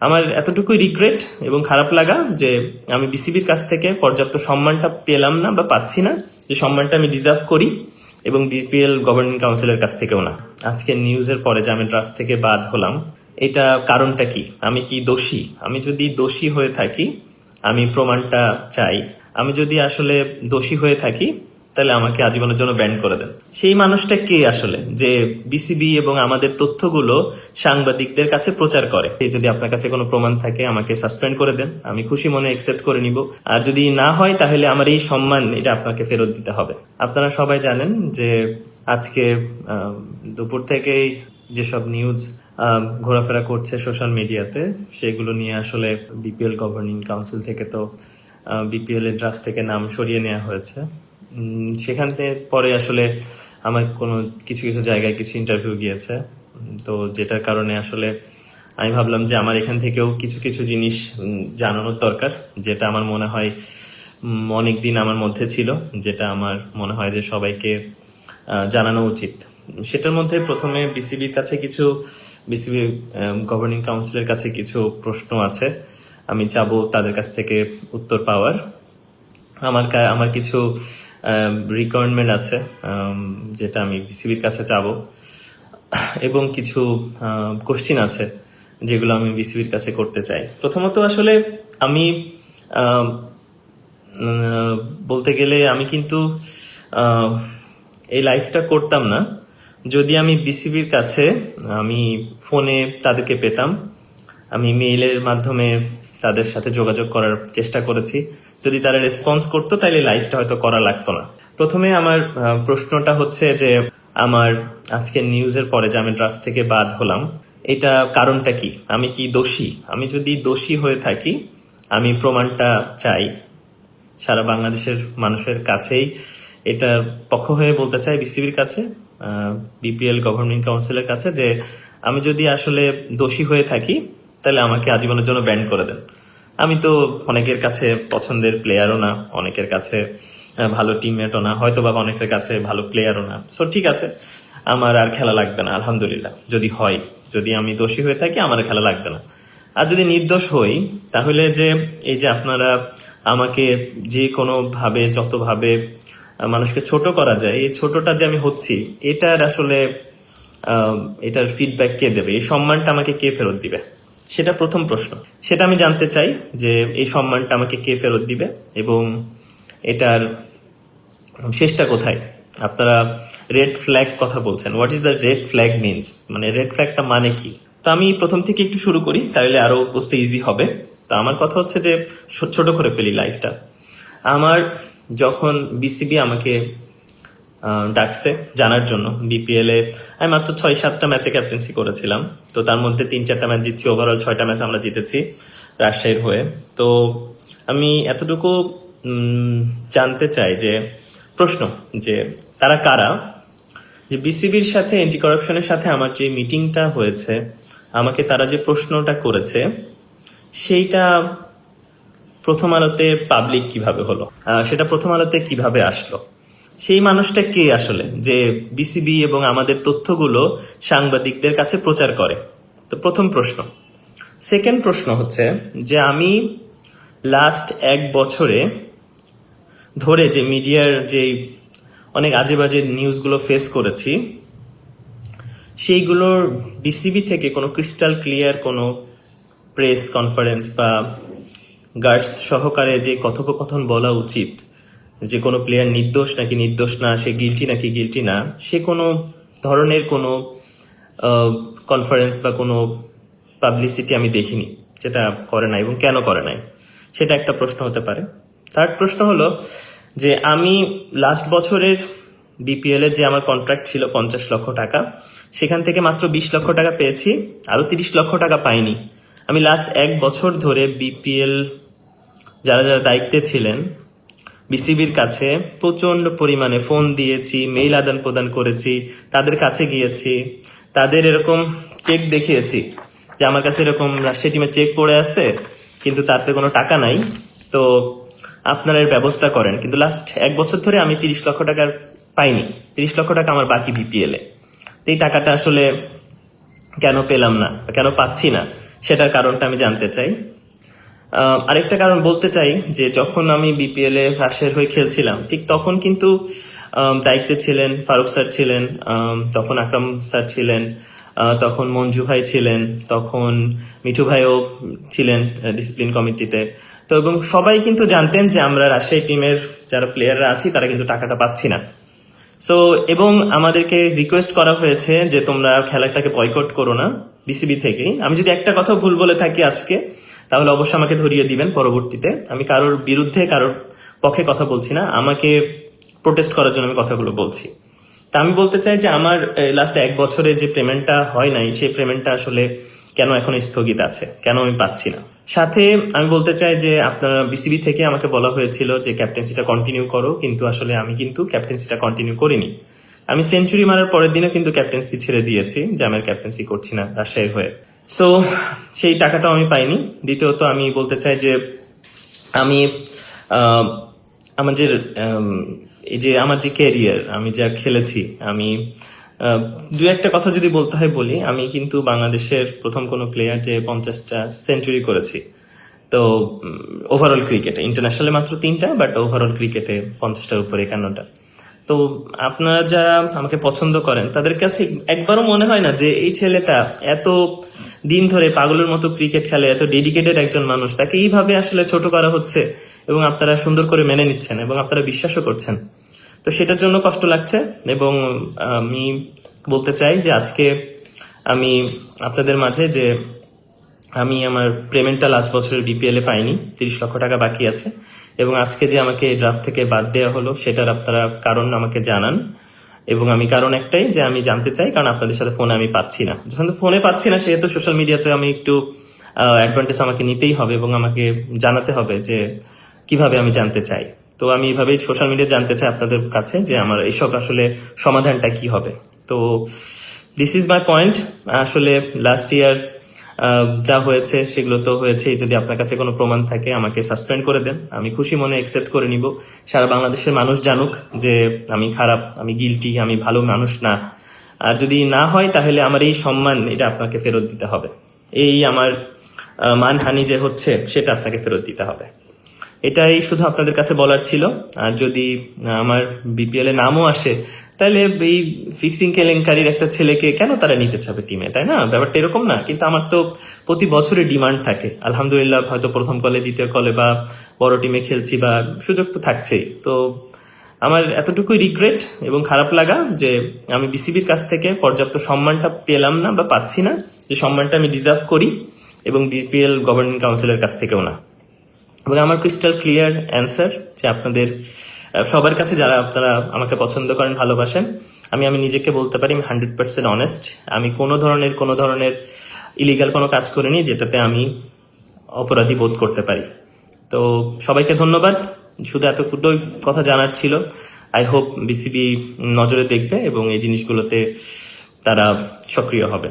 আমার এতটুকুই রিগ্রেট এবং খারাপ লাগা যে আমি বিসিবির কাছ থেকে পর্যাপ্ত সম্মানটা পেলাম না বা পাচ্ছি না। যে সম্মানটা আমি ডিজার্ভ করি এবং বিপিএল গভর্নিং কাউন্সিলের কাছ থেকেও না। আজকে নিউজের পরে যে আমি ড্রাফট থেকে বাদ হলাম, এটা কারণটা কি? আমি কি দোষী? আমি যদি দোষী হয়ে থাকি, আমি প্রমাণটা চাই। আমি যদি আসলে দোষী হয়ে থাকি তাহলে আমাকে আজীবনের জন্য ব্যান্ড করে দেন। সেই মানুষটা কে আসলে? যে বিসিবি এবং আমাদের তথ্যগুলো সাংবাদিকদের কাছে প্রচার করে। যদি আপনার কাছে কোনো প্রমাণ থাকে, আমাকে সাসপেন্ড করে দেন। আমি খুশি মনে একসেপ্ট করে নিব। আর যদি না হয়, তাহলে আমার এই সম্মান, এটা আপনাকে ফেরত দিতে হবে। আপনারা সবাই জানেন যে আজকে দুপুর থেকেই যেসব নিউজ ঘোরাফেরা করছে সোশ্যাল মিডিয়াতে সেগুলো নিয়ে আসলে বিপিএল গভর্নিং কাউন্সিল থেকে তো বিপিএল এর ড্রাফট থেকে নাম সরিয়ে নেওয়া হয়েছে। সেখান থেকে পরে আসলে আমার কোনো কিছু কিছু জায়গায় কিছু ইন্টারভিউ গিয়েছে। তো যেটার কারণে আসলে আমি ভাবলাম যে আমার এখান থেকেও কিছু কিছু জিনিস জানানোর দরকার, যেটা আমার মনে হয় অনেক দিন আমার মধ্যে ছিল, যেটা আমার মনে হয় যে সবাইকে জানানো উচিত। সেটার মধ্যে প্রথমে বিসিবির কাছে কিছু, বিসিবি গভর্নিং কাউন্সিলের কাছে কিছু প্রশ্ন আছে। আমি চাবো তাদের কাছ থেকে উত্তর পাওয়ার। আমার আমার কিছু রিকোয়ারমেন্ট আছে যেটা আমি বিসিবির কাছে চাবো। এবং কিছু কোশ্চিন আছে যেগুলো আমি বিসিবির কাছে করতে চাই। প্রথমত আসলে আমি বলতে গেলে আমি কিন্তু এই লাইফটা করতাম না। যদি আমি বিসিবির কাছে, আমি ফোনে তাদেরকে পেতাম, আমি মেইলের মাধ্যমে তাদের সাথে যোগাযোগ করার চেষ্টা করেছি। যদি তারা রেসপন্স করতো তাহলে লাইফটা হয়তো করা লাগতো না। প্রথমে আমার প্রশ্নটা হচ্ছে যে, আমার আজকে নিউজের পরে যে আমি ড্রাফট থেকে বাদ হলাম, এটা কারণটা কি? আমি কি দোষী? আমি যদি দোষী হয়ে থাকি, আমি প্রমাণটা চাই, সারা বাংলাদেশের মানুষের কাছেই, এটা পক্ষ হয়ে বলতে চাই বিসিবির কাছে বিপিএল গভর্নিং কাউন্সিলের কাছে যে, আমি যদি আসলে দোষী হয়ে থাকি তাহলে আমাকে আজীবনের জন্য ব্যান্ড করে দেন। আমি তো অনেকের কাছে পছন্দের প্লেয়ারও না, অনেকের কাছে ভালো টিমমেটও না হয়তো বা অনেকের কাছে ভালো প্লেয়ারও না। সো ঠিক আছে, আমার আর খেলা লাগবে না, আলহামদুলিল্লাহ। যদি হয়, যদি আমি দোষী হয়ে থাকি, আমার খেলা লাগবে না। আর যদি নির্দোষ হই, তাহলে যে এই যে আপনারা আমাকে যে কোনো ভাবে যতভাবে মানুষকে ছোট করা যায়, এই ছোটটা যে আমি হচ্ছি, এটার আসলে এটার ফিডব্যাক কে দেবে? এই সম্মানটা আমাকে কে ফেরত দিবে? সেটা প্রথম প্রশ্ন। সেটা আমি জানতে চাই যে এই সম্মানটা আমাকে কে ফেরত দিবে এবং এটার শেষটা কোথায়? আপনারা রেড ফ্ল্যাগ কথা বলছেন। What is the red flag means মানে রেড ফ্ল্যাগটা মানে কি? তো আমি প্রথম থেকে একটু শুরু করি, তাহলে আরও বুঝতে ইজি হবে। তো আমার কথা হচ্ছে যে ছোট করে ফেলি লাইফটা আমার যখন বিসিবি আমাকে ডাকছে জানার জন্য। বিপিএল আমি মাত্র ছয়, সাতটা ম্যাচে ক্যাপ্টেন্সি করেছিলাম। তো তার মধ্যে তিন, চারটা ম্যাচ জিতছি। ওভারঅল ছয়টা ম্যাচ আমরা জিতেছি রাজশাহীর হয়ে। তো আমি এতটুকু জানতে চাই যে, প্রশ্ন যে তারা কারা? যে বিসিবির সাথে এন্টি করাপশনের সাথে আমার যে মিটিংটা হয়েছে, আমাকে তারা যে প্রশ্নটা করেছে, সেইটা প্রথম আলোতে পাবলিক কীভাবে হলো? সেটা প্রথম আলোতে কীভাবে আসলো? সেই মানুষটা কে আসলে যে বিসিবি এবং আমাদের তথ্যগুলো সাংবাদিকদের কাছে প্রচার করে? তো প্রথম প্রশ্ন। সেকেন্ড প্রশ্ন হচ্ছে যে আমি লাস্ট এক বছরে ধরে যে মিডিয়ার যে অনেক আজে বাজে নিউজগুলো ফেস করেছি, সেইগুলোর বিসিবি থেকে কোনো ক্রিস্টাল ক্লিয়ার কোনো প্রেস কনফারেন্স বা গার্ডস সহকারে যে কথোপকথন বলা উচিত যে কোনো প্লেয়ার নির্দোষ নাকি নির্দোষ না, সে গিলটি নাকি গিলটি না, সে কোনো ধরনের কোনো কনফারেন্স বা কোনো পাবলিসিটি আমি দেখিনি, যেটা করে নাই এবং কেন করে নাই, সেটা একটা প্রশ্ন হতে পারে। থার্ড প্রশ্ন হলো যে আমি লাস্ট বছরের বিপিএল এর যে আমার কন্ট্রাক্ট ছিল পঞ্চাশ লক্ষ টাকা, সেখান থেকে মাত্র বিশ লক্ষ টাকা পেয়েছি আরও তিরিশ লক্ষ টাকা পাইনি। আমি লাস্ট এক বছর ধরে বিপিএল যারা যারা দায়িত্বে ছিলেন বিসিবির কাছে প্রচণ্ড পরিমাণে ফোন দিয়েছি, মেইল আদান প্রদান করেছি, তাদের কাছে গিয়েছি, তাদের এরকম চেক দেখিয়েছি যে আমার কাছে এরকম রাজশাহী টিমের চেক পড়ে আছে, কিন্তু তাতে কোনো টাকা নাই। তো আপনারা এর ব্যবস্থা করেন। কিন্তু লাস্ট এক বছর ধরে আমি তিরিশ লক্ষ টাকার পাইনি। তিরিশ লক্ষ টাকা আমার বাকি বিপিএল তো এই টাকাটা আসলে কেন পেলাম না কেন পাচ্ছি না, সেটার কারণটা আমি জানতে চাই। আরেকটা কারণ বলতে চাই যে যখন আমি বিপিএল এ রাজশাহীর হয়ে খেলছিলাম, ঠিক তখন কিন্তু দায়িত্বে ছিলেন ফারুক স্যার ছিলেন তখন আকরাম স্যার ছিলেন তখন মঞ্জু ভাই ছিলেন, তখন মিঠু ভাইও ছিলেন ডিসিপ্লিন কমিটিতে তো এবং সবাই কিন্তু জানতেন যে আমরা রাজশাহী টিমের যারা প্লেয়াররা আছি, তারা কিন্তু টাকাটা পাচ্ছি না। সো এবং আমাদেরকে রিকোয়েস্ট করা হয়েছে যে তোমরা খেলাটাকে বয়কট করো না বিসিবি থেকেই। আমি যদি একটা কথা ভুল বলে থাকি আজকে তাহলে অবশ্যই আমাকে ধরিয়ে দিবেন পরবর্তীতে। আমি কারোর বিরুদ্ধে, কারোর পক্ষে কথা বলছি না। আমাকে প্রোটেস্ট করার জন্য আমি কথাগুলো বলছি। তা আমি বলতে চাই যে আমার লাস্ট এক বছরে যে পেমেন্টটা হয় নাই, সেই পেমেন্টটা আসলে কেন এখন স্থগিত আছে? কেন আমি পাচ্ছি না? সাথে আমি বলতে চাই যে আপনারা বিসিবি থেকে আমাকে বলা হয়েছিল যে ক্যাপ্টেন্সিটা কন্টিনিউ করো, কিন্তু আসলে আমি কিন্তু ক্যাপ্টেন্সিটা কন্টিনিউ করিনি। আমি সেঞ্চুরি মারার পরের দিনও কিন্তু ক্যাপ্টেন্সি ছেড়ে দিয়েছি, যে আমি ক্যাপ্টেন্সি করছি না রাজশাহীর হয়ে। সো সেই টাকাটাও আমি পাইনি। দ্বিতীয়ত আমি বলতে চাই যে, আমি আমাদের এই যে আমার যে ক্যারিয়ার আমি যা খেলেছি, আমি দু একটা কথা যদি বলতে হয় বলি, আমি কিন্তু বাংলাদেশের প্রথম কোনো প্লেয়ার যে পঞ্চাশটা সেঞ্চুরি করেছি। তো ওভারঅল ক্রিকেটে ইন্টারন্যাশনালে মাত্র তিনটা বাট ওভারঅল ক্রিকেটে পঞ্চাশটার উপরে একান্নটা। তো আপনারা যারা আমাকে পছন্দ করেন, তাদের কাছে একবারও মনে হয় না যে এই ছেলেটা এত দিন ধরে পাগলের মতো ক্রিকেট খেলে, এত ডেডিকেটেড একজন মানুষ। তাকে এইভাবে আসলে ছোট করা হচ্ছে এবং আপনারা সুন্দর করে মেনে নিচ্ছেন এবং আপনারা বিশ্বাসও করছেন। তো সেটার জন্য কষ্ট লাগছে এবং আমি বলতে চাই যে আজকে আমি আপনাদের মাঝে যে আমি আমার পেমেন্টটা লাস্ট বছরের বিপিএল পাইনি, তিরিশ লক্ষ টাকা বাকি আছে এবং আজকে যে আমাকে ড্রাফট থেকে বাদ দেওয়া হলো, সেটার আপনারা কারণ আমাকে জানান। এবং আমি কারণ একটাই যে আমি জানতে চাই, কারণ আপনাদের সাথে ফোনে আমি পাচ্ছি না। যখন ফোনে পাচ্ছি না, সেহেতু সোশ্যাল মিডিয়াতে আমি একটু অ্যাডভান্টেজ আমাকে নিতেই হবে এবং আমাকে জানাতে হবে যে কীভাবে আমি জানতে চাই। তো আমি এইভাবেই সোশ্যাল মিডিয়া জানতে চাই আপনাদের কাছে যে আমার এইসব আসলে সমাধানটা কি হবে। তো দিস ইজ মাই পয়েন্ট আসলে লাস্ট ইয়ার যা হয়েছে সেগুলো তো হয়েছে যদি আপনার কাছে কোনো প্রমাণ থাকে, আমাকে সাসপেন্ড করে দেন। আমি খুশি মনে একসেপ্ট করে নিব। সারা বাংলাদেশের মানুষ জানুক যে আমি খারাপ, আমি গিলটি আমি ভালো মানুষ না। আর যদি না হয়, তাহলে আমার এই সম্মান, এটা আপনাকে ফেরত দিতে হবে। এই আমার মানহানি যে হচ্ছে, সেটা আপনাকে ফেরত দিতে হবে। এটাই শুধু আপনাদের কাছে বলার ছিল। আর যদি আমার বিপিএল নামও আসে, তাহলে এই ফিক্সিং কেলেঙ্কারির একটা ছেলেকে কেন তারা নিতে চাবে টিমে তাই না? ব্যাপারটা এরকম না, কিন্তু আমার তো প্রতি বছরে ডিমান্ড থাকে। আলহামদুলিল্লাহ, হয়তো প্রথম কলে দ্বিতীয় কলে বা বড় টিমে খেলছি বা সুযোগ তো থাকছেই। তো আমার এতটুকুই রিগ্রেট এবং খারাপ লাগা যে আমি বিসিবির কাছ থেকে পর্যাপ্ত সম্মানটা পেলাম না বা পাচ্ছি না। যে সম্মানটা আমি ডিজার্ভ করি এবং বিপিএল গভর্নিং কাউন্সিলের কাছ থেকেও না। এবং আমার ক্রিস্টাল ক্লিয়ার অ্যান্সার যে আপনাদের সবার কাছে যারা আপনারা আমাকে পছন্দ করেন, ভালোবাসেন, আমি আমি নিজেকে বলতে পারি আমি হান্ড্রেড পার্সেন্ট অনেস্ট আমি কোনো ধরনের কোনো ধরনের ইলিগাল কোনো কাজ করিনি যেটাতে আমি অপরাধী বোধ করতে পারি। তো সবাইকে ধন্যবাদ। শুধু এতটুকুই কথা জানার ছিল। আই হোপ বিসিবি নজরে দেখবে এবং এই জিনিসগুলোতে তারা সক্রিয় হবে।